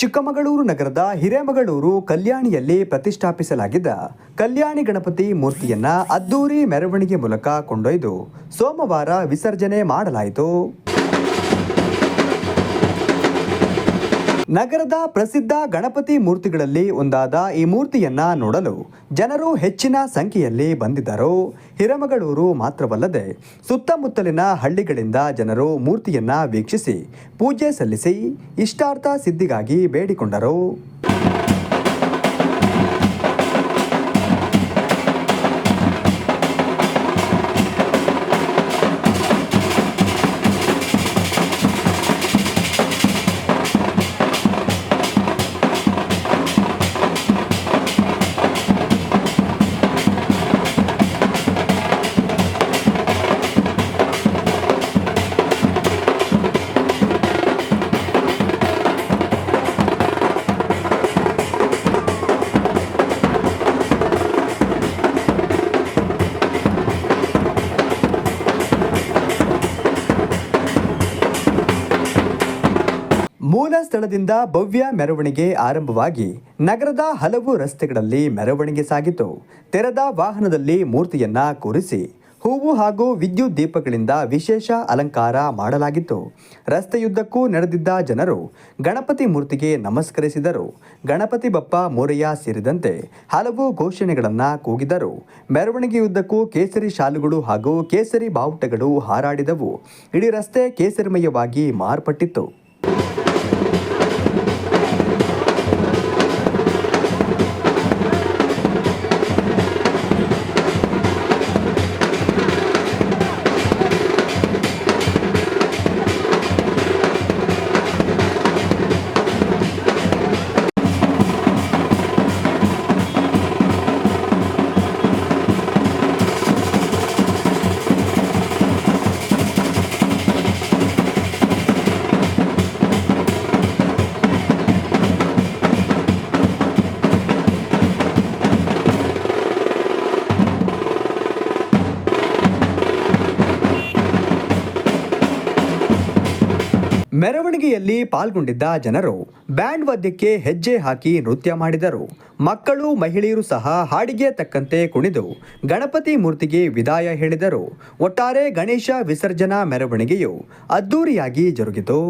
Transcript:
ಚಿಕ್ಕಮಗಳೂರು ನಗರದ ಹಿರೇಮಗಳೂರು ಕಲ್ಯಾಣಿಯಲ್ಲಿ ಪ್ರತಿಷ್ಠಾಪಿಸಲಾಗಿದ್ದ ಕಲ್ಯಾಣಿ ಗಣಪತಿ ಮೂರ್ತಿಯನ್ನ ಅದ್ದೂರಿ ಮೆರವಣಿಗೆ ಮೂಲಕ ಕೊಂಡೊಯ್ದು ಸೋಮವಾರ ವಿಸರ್ಜನೆ ಮಾಡಲಾಯಿತು. ನಗರದ ಪ್ರಸಿದ್ಧ ಗಣಪತಿ ಮೂರ್ತಿಗಳಲ್ಲಿ ಒಂದಾದ ಈ ಮೂರ್ತಿಯನ್ನ ನೋಡಲು ಜನರು ಹೆಚ್ಚಿನ ಸಂಖ್ಯೆಯಲ್ಲಿ ಬಂದಿದ್ದರು. ಹಿರಮಗಳೂರು ಮಾತ್ರವಲ್ಲದೆ ಸುತ್ತಮುತ್ತಲಿನ ಹಳ್ಳಿಗಳಿಂದ ಜನರು ಮೂರ್ತಿಯನ್ನ ವೀಕ್ಷಿಸಿ, ಪೂಜೆ ಸಲ್ಲಿಸಿ, ಇಷ್ಟಾರ್ಥ ಸಿದ್ಧಿಗಾಗಿ ಬೇಡಿಕೊಂಡರು. ಮೂಲ ಸ್ಥಳದಿಂದ ಭವ್ಯ ಮೆರವಣಿಗೆ ಆರಂಭವಾಗಿ ನಗರದ ಹಲವು ರಸ್ತೆಗಳಲ್ಲಿ ಮೆರವಣಿಗೆ ಸಾಗಿತು. ತೆರೆದ ವಾಹನದಲ್ಲಿ ಮೂರ್ತಿಯನ್ನ ಕೂರಿಸಿ ಹೂವು ಹಾಗೂ ವಿದ್ಯುತ್ ದೀಪಗಳಿಂದ ವಿಶೇಷ ಅಲಂಕಾರ ಮಾಡಲಾಗಿತ್ತು. ರಸ್ತೆಯುದ್ದಕ್ಕೂ ನಡೆದಿದ್ದ ಜನರು ಗಣಪತಿ ಮೂರ್ತಿಗೆ ನಮಸ್ಕರಿಸಿದರು. ಗಣಪತಿ ಬಪ್ಪ ಮೋರಯ್ಯ ಸೇರಿದಂತೆ ಹಲವು ಘೋಷಣೆಗಳನ್ನು ಕೂಗಿದರು. ಮೆರವಣಿಗೆಯುದ್ದಕ್ಕೂ ಕೇಸರಿ ಶಾಲುಗಳು ಹಾಗೂ ಕೇಸರಿ ಬಾವುಟಗಳು ಹಾರಾಡಿದವು. ಇಡೀ ರಸ್ತೆ ಕೇಸರಿಮಯವಾಗಿ ಮಾರ್ಪಟ್ಟಿತ್ತು. ಮೆರವಣಿಗೆಯಲ್ಲಿ ಪಾಲ್ಗೊಂಡಿದ್ದ ಜನರು ಬ್ಯಾಂಡ್ ವಾದ್ಯಕ್ಕೆ ಹೆಜ್ಜೆ ಹಾಕಿ ನೃತ್ಯ ಮಾಡಿದರು. ಮಕ್ಕಳು, ಮಹಿಳೆಯರು ಸಹ ಹಾಡಿಗೆ ತಕ್ಕಂತೆ ಕುಣಿದು ಗಣಪತಿ ಮೂರ್ತಿಗೆ ವಿದಾಯ ಹೇಳಿದರು. ಒಟ್ಟಾರೆ ಗಣೇಶ ವಿಸರ್ಜನಾ ಮೆರವಣಿಗೆಯು ಅದ್ದೂರಿಯಾಗಿ ಜರುಗಿತು.